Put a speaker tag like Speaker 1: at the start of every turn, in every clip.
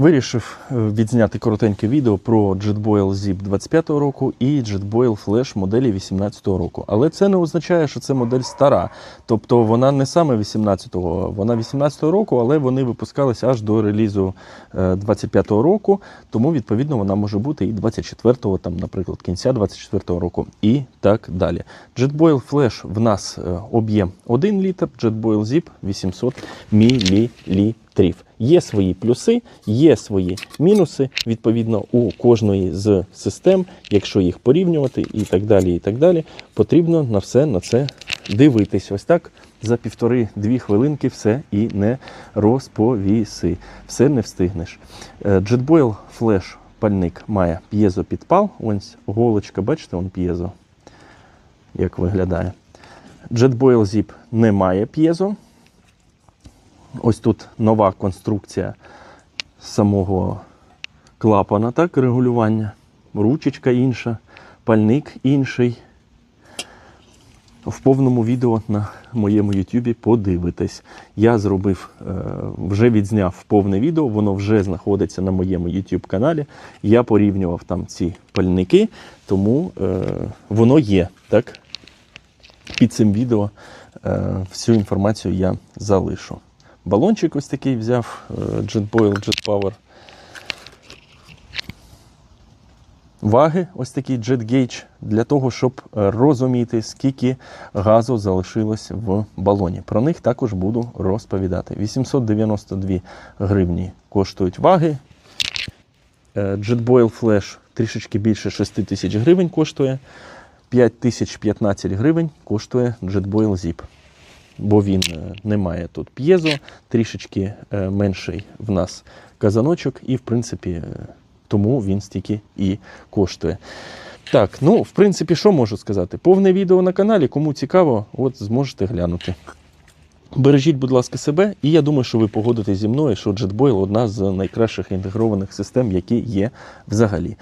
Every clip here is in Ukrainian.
Speaker 1: Вирішив е, відзняти коротеньке відео про JetBoil Zip 25 року і JetBoil Flash моделі 18 року. Але це не означає, що це модель стара. Тобто вона не саме 18-го, вона 18-го року, але вони випускалися аж до релізу е, 25-го року. Тому відповідно вона може бути і 24-го, там, наприклад, кінця 24-го року, і так далі. JetBoil Flash в нас е, об'єм 1 літр, JetBoil Zip 800 мл. Є свої плюси, є свої мінуси. Відповідно, у кожної з систем, якщо їх порівнювати і так далі, і так далі, потрібно на все на це дивитись. Ось так за півтори-дві хвилинки все і не розповіси. Все не встигнеш. Е, JetBoil Flash пальник має п'єзопідпал. Ось голочка, бачите, он п'єзо, як виглядає. JetBoil Zip не має п'єзо. Ось тут нова конструкція самого клапана, так, регулювання. Ручечка інша, пальник інший. В повному відео на моєму YouTube подивитесь. Я зробив, е, вже відзняв повне відео, воно вже знаходиться на моєму YouTube каналі. Я порівнював там ці пальники, тому е, воно є. так? Під цим відео е, всю інформацію я залишу. Балончик ось такий взяв е, JetBoil Jet Power. Ваги, ось такий Jet Gauge, для того, щоб е, розуміти, скільки газу залишилось в балоні. Про них також буду розповідати. 892 гривні коштують ваги. Е, JetBoil Flash трішечки більше 6 тисяч гривень коштує. 5015 гривень коштує JetBoil Zip бо він е, не має тут п'єзо, трішечки е, менший в нас казаночок, і, в принципі, е, тому він стільки і коштує. Так, ну, в принципі, що можу сказати? Повне відео на каналі, кому цікаво, от зможете глянути. Бережіть, будь ласка, себе, і я думаю, що ви погодитесь зі мною, що JetBoil одна з найкращих інтегрованих систем, які є взагалі.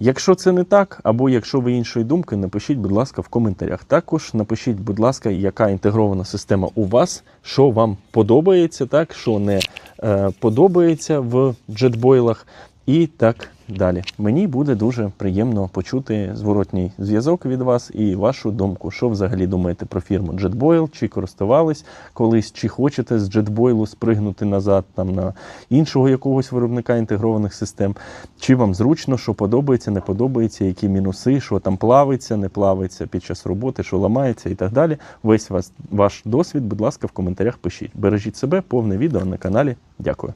Speaker 1: Якщо це не так, або якщо ви іншої думки, напишіть, будь ласка, в коментарях. Також напишіть, будь ласка, яка інтегрована система у вас, що вам подобається, так, що не е, подобається в джетбойлах і так далі. Мені буде дуже приємно почути зворотній зв'язок від вас і вашу думку, що взагалі думаєте про фірму JetBoil, чи користувались колись, чи хочете з JetBoil спригнути назад там на іншого якогось виробника інтегрованих систем, чи вам зручно, що подобається, не подобається, які мінуси, що там плавиться, не плавиться під час роботи, що ламається і так далі. Весь вас, ваш досвід, будь ласка, в коментарях пишіть. Бережіть себе, повне відео на каналі. Дякую.